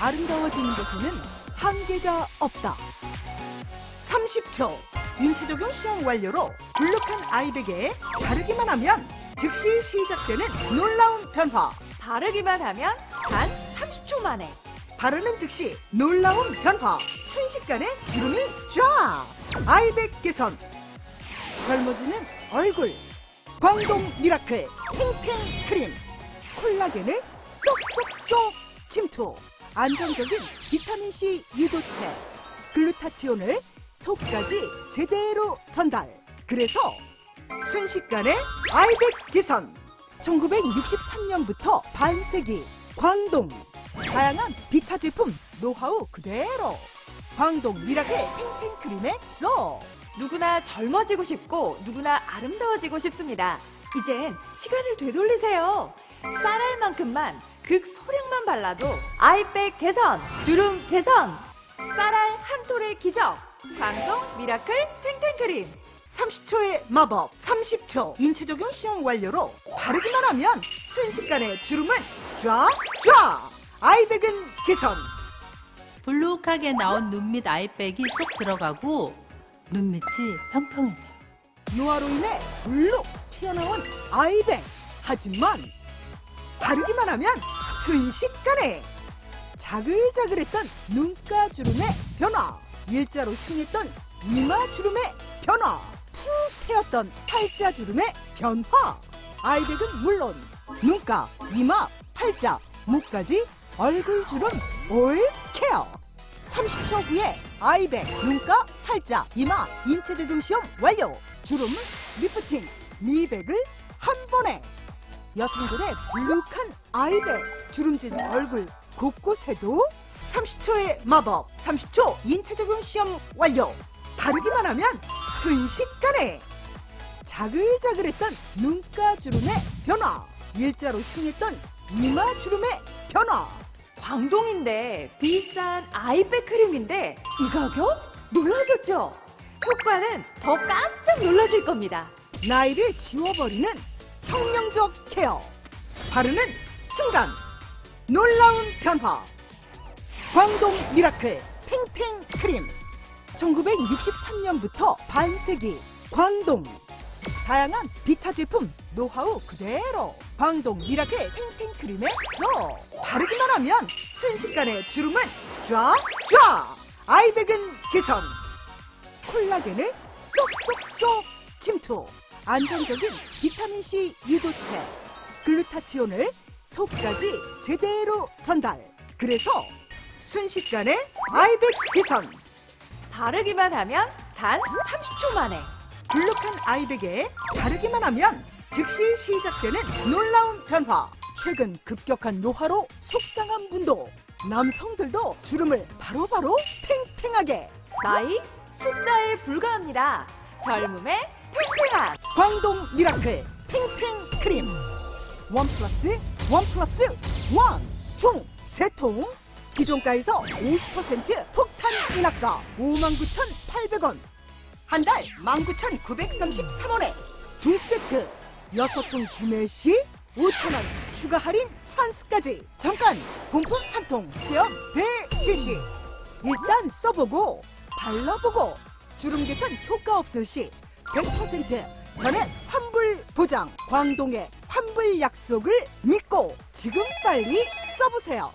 아름다워지는 것에는 한계가 없다. 30초 인체 적용 시험 완료로 불룩한 아이백에 바르기만 하면 즉시 시작되는 놀라운 변화. 바르기만 하면 단 30초 만에 바르는 즉시 놀라운 변화. 순식간에 주름이 쫙. 아이백 개선. 젊어지는 얼굴. 광동 미라클 탱탱 크림. 콜라겐을 쏙쏙쏙 침투. 안정적인 비타민C 유도체. 글루타치온을 속까지 제대로 전달. 그래서 순식간에 아이백 개선. 1963년부터 반세기 광동 다양한 비타 제품 노하우 그대로 광동 미라클 탱탱크림에 쏙 누구나 젊어지고 싶고 누구나 아름다워지고 싶습니다. 이젠 시간을 되돌리세요. 쌀알만큼만 극소량만 발라도 아이백 개선, 주름 개선, 쌀알 한 톨의 기적, 광동 미라클 탱탱크림. 30초의 마법 30초. 인체 적용 시험 완료로 바르기만 하면 순식간에 주름은 쫙쫙. 아이백은 개선. 볼록하게 나온 눈 밑 아이백이 쏙 들어가고 눈밑이 평평해져요. 노화로 인해 불룩 튀어나온 아이백. 하지만 바르기만 하면 순식간에 자글자글했던 눈가 주름의 변화 일자로 흉했던 이마 주름의 변화 푹 패였던 팔자 주름의 변화. 아이백은 물론 눈가 이마 팔자 목까지 얼굴 주름 올 케어. 30초 후에 아이백 눈가 팔자 이마 인체 적용 시험 완료. 주름은 리프팅 미백을 한 번에. 여성들의 불룩한 아이백 주름진 얼굴 곳곳에도 30초의 마법 30초 인체 적용 시험 완료 바르기만 하면 순식간에 자글자글했던 눈가 주름의 변화 일자로 흉했던 이마 주름의 변화 광동인데 비싼 아이백 크림인데 이 가격? 놀라셨죠? 효과는 더 깜짝 놀라실 겁니다. 나이를 지워버리는 혁명적 케어 바르는 순간 놀라운 변화. 광동 미라클 탱탱 크림. 1963년부터 반세기 광동. 다양한 비타 제품 노하우 그대로 광동 미라클 탱탱 크림에 쏙 바르기만 하면 순식간에 주름은 쫙쫙. 아이백은 개선 콜라겐을 쏙쏙쏙 침투. 안정적인 비타민C 유도체. 글루타치온을 속까지 제대로 전달. 그래서 순식간에 아이백 개선. 바르기만 하면 단 30초 만에. 불룩한 아이백에 바르기만 하면 즉시 시작되는 놀라운 변화. 최근 급격한 노화로 속상한 분도 남성들도 주름을 바로바로 팽팽하게. 나이 숫자에 불과합니다. 젊음의 팽팽함. 광동 미라클 탱탱 크림 원 플러스 원 플러스 원총 세 통 기존가에서 50% 폭탄 인하가 59,800원. 한 달 19,933원에 두 세트 여섯 통 구매 시 5,000원 추가 할인 찬스까지. 잠깐 본품 한 통 체험 대실시. 일단 써보고 발라보고 주름 개선 효과 없을 시 100% 전액 환불 보장. 광동의 환불 약속을 믿고 지금 빨리 써보세요